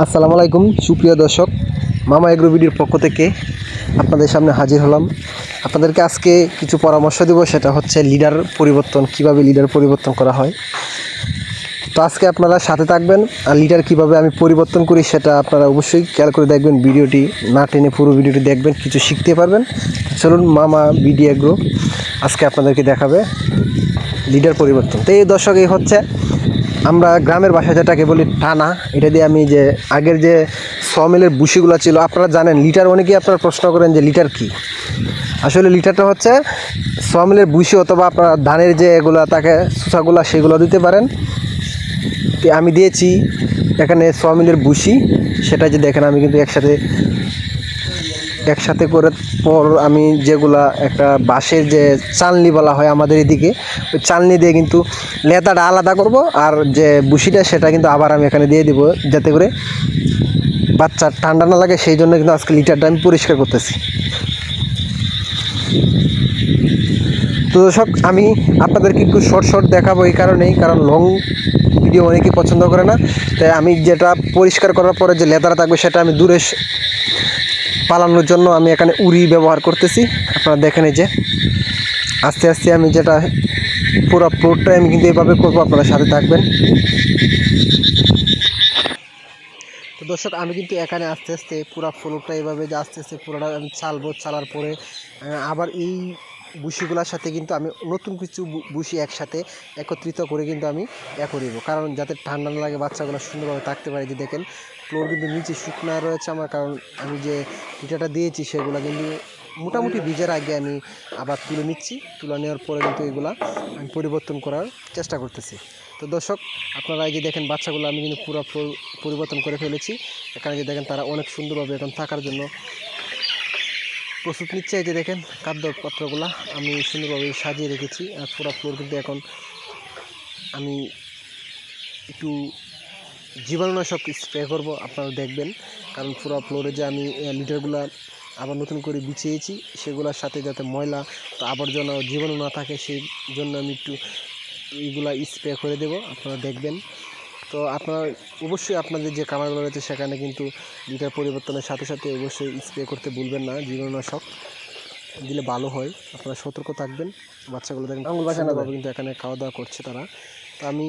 আসসালামু আলাইকুম, সুপ্রিয় দর্শক, মামা এগ্রো ভিডিওর পক্ষ থেকে আপনাদের সামনে হাজির হলাম। আপনাদেরকে আজকে কিছু পরামর্শ দেব, সেটা হচ্ছে লিডার পরিবর্তন, কীভাবে লিডার পরিবর্তন করা হয়। তো আজকে আপনারা সাথে থাকবেন, আর লিডার কীভাবে আমি পরিবর্তন করি সেটা আপনারা অবশ্যই খেয়াল করে দেখবেন, ভিডিওটি না টেনে পুরো ভিডিওটি দেখবেন, কিছু শিখতে পারবেন। চলুন, মামা বিডি এগ্রো, আজকে আপনাদেরকে দেখাবে লিডার পরিবর্তন। তো এই দর্শক, এই হচ্ছে আমরা গ্রামের ভাষা যেটাকে বলি টানা, এটা দিয়ে আমি যে আগের যে সমিলের বুশিগুলো ছিল, আপনারা জানেন, লিটার অনেকেই আপনারা প্রশ্ন করেন যে লিটার কি? আসলে লিটারটা হচ্ছে সমিলের বুসি অথবা আপনার ধানের যে এগুলো, তাকে সুসাগুলো সেগুলো দিতে পারেন। আমি দিয়েছি, এখানে সমিলের বুসি সেটা যে দেখেন, আমি কিন্তু একসাথে একসাথে করে পর আমি যেগুলা একটা বাঁশের যে চালনি বলা হয় আমাদের এদিকে, ওই চালনি দিয়ে কিন্তু লেদাটা আলাদা করব আর যে বুসিটা সেটা কিন্তু আবার আমি এখানে দিয়ে দিব যাতে করে বাচ্চার ঠান্ডা না লাগে, সেই জন্য কিন্তু আজকে লিটারটা আমি পরিষ্কার করতেছি। তো দর্শক, আমি আপনাদেরকে একটু শর্ট শর্ট দেখাবো এই কারণেই, কারণ লং ভিডিও অনেকেই পছন্দ করে না। তাই আমি যেটা পরিষ্কার করার পরে যে লেদার থাকবে সেটা আমি দূরে পালানোর জন্য আমি এখানে উড়ি ব্যবহার করতেছি। আপনারা দেখেন এই যে, আস্তে আস্তে আমি যেটা পুরো ফ্লোরটাই আমি কিন্তু এভাবে করব, আপনারা সাথে থাকবেন। তো দর্শক, আমি কিন্তু এখানে আস্তে আস্তে পুরো ফ্লোরটা এভাবে যে আস্তে আস্তে পুরোটা আমি চালবো চালার পরে আবার এই বুশিগুলোর সাথে কিন্তু আমি নতুন কিছু বু- বুশি একসাথে একত্রিত করে কিন্তু আমি এ করিব কারণ যাতে ঠান্ডা না লাগে, বাচ্চাগুলো সুন্দরভাবে থাকতে পারে যে দেখেন ফ্লোর কিন্তু নিচে শুকনা রয়েছে আমার, কারণ আমি যে ইটাটা দিয়েছি সেগুলো কিন্তু মোটামুটি ভিজার আগে আমি আবার তুলে নিচ্ছি। তুলে নেওয়ার পরে কিন্তু এগুলা আমি পরিবর্তন করার চেষ্টা করতেছি। তো দর্শক, আপনারা এই যে দেখেন, বাচ্চাগুলো আমি কিন্তু পুরো পরিবর্তন করে ফেলেছি। এখানে যে দেখেন, তারা অনেক সুন্দরভাবে এখন থাকার জন্য প্রস্তুত নিচ্ছে এই যে দেখেন খাদ্যপত্রগুলো আমি সুন্দরভাবে সাজিয়ে রেখেছি, আর পুরো ফ্লোর কিন্তু এখন আমি একটু জীবাণুনাশক স্প্রে করব, আপনারা দেখবেন। কারণ পুরো ফ্লোরে যে আমি লিটারগুলো আবার নতুন করে বিছিয়েছি, সেগুলোর সাথে যাতে ময়লা আবর্জনা, জীবাণু না থাকে, সেই জন্য আমি একটু এইগুলা স্প্রে করে দেব, আপনারা দেখবেন। তো আপনার অবশ্যই আপনাদের যে কামারগুলো রয়েছে সেখানে কিন্তু লিটার পরিবর্তনের সাথে সাথে অবশ্যই স্প্রে করতে ভুলবেন না জীবাণুনাশক দিলে ভালো হয়। আপনারা সতর্ক থাকবেন বাচ্চাগুলো দেখেন আঙুল সুন্দরভাবে কিন্তু এখানে খাওয়া দাওয়া করছে তারা। তো আমি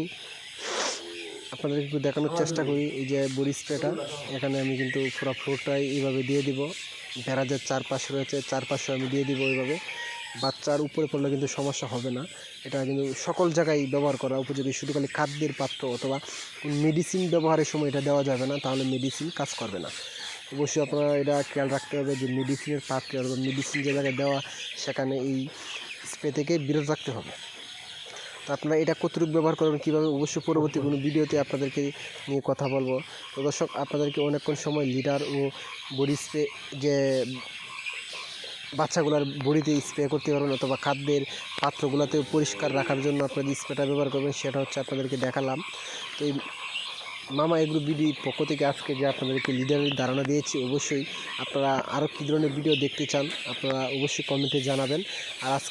আপনাদের একটু দেখানোর চেষ্টা করি এই যে বড়ি স্প্রেটা এখানে আমি কিন্তু পুরো ফ্লোরটাই এইভাবে দিয়ে দিব। ভেড়াজের চারপাশে রয়েছে চারপাশে আমি দিয়ে দিব এইভাবে। বাচ্চার উপরে পড়লে কিন্তু সমস্যা হবে না। এটা কিন্তু সকল জায়গায় ব্যবহার করা উপযোগী। শুধু খালি খাদ্যের পাত্র অথবা মেডিসিন ব্যবহারের সময় এটা দেওয়া যাবে না, তাহলে মেডিসিন কাজ করবে না। অবশ্যই আপনারা এটা খেয়াল রাখতে হবে যে মেডিসিনের পাত্রে অথবা মেডিসিন যে জায়গায় দেওয়া, সেখানে এই স্প্রে থেকে বিরত রাখতে হবে। তো আপনারা এটা কতটুকু ব্যবহার করবেন, কীভাবে, অবশ্যই পরবর্তী কোনো ভিডিওতে আপনাদেরকে নিয়ে কথা বলব। তো দর্শক, আপনাদেরকে অনেকক্ষণ সময়, লিডার ও বডি স্প্রে যে বাচ্চাগুলোর বডিতে স্প্রে করতে পারবেন অথবা খাদ্যের পাত্রগুলোতে পরিষ্কার রাখার জন্য আপনারা স্প্রেটা ব্যবহার করবেন সেটা হচ্ছে আপনাদেরকে দেখালাম। তো এই মামা এগ্রো বিডি পক্ষ থেকে আজকে যে আপনাদেরকে লিডারের ধারণা দিয়েছি, অবশ্যই আপনারা আরও কী ধরনের ভিডিও দেখতে চান আপনারা অবশ্যই কমেন্টে জানাবেন। আর আজকে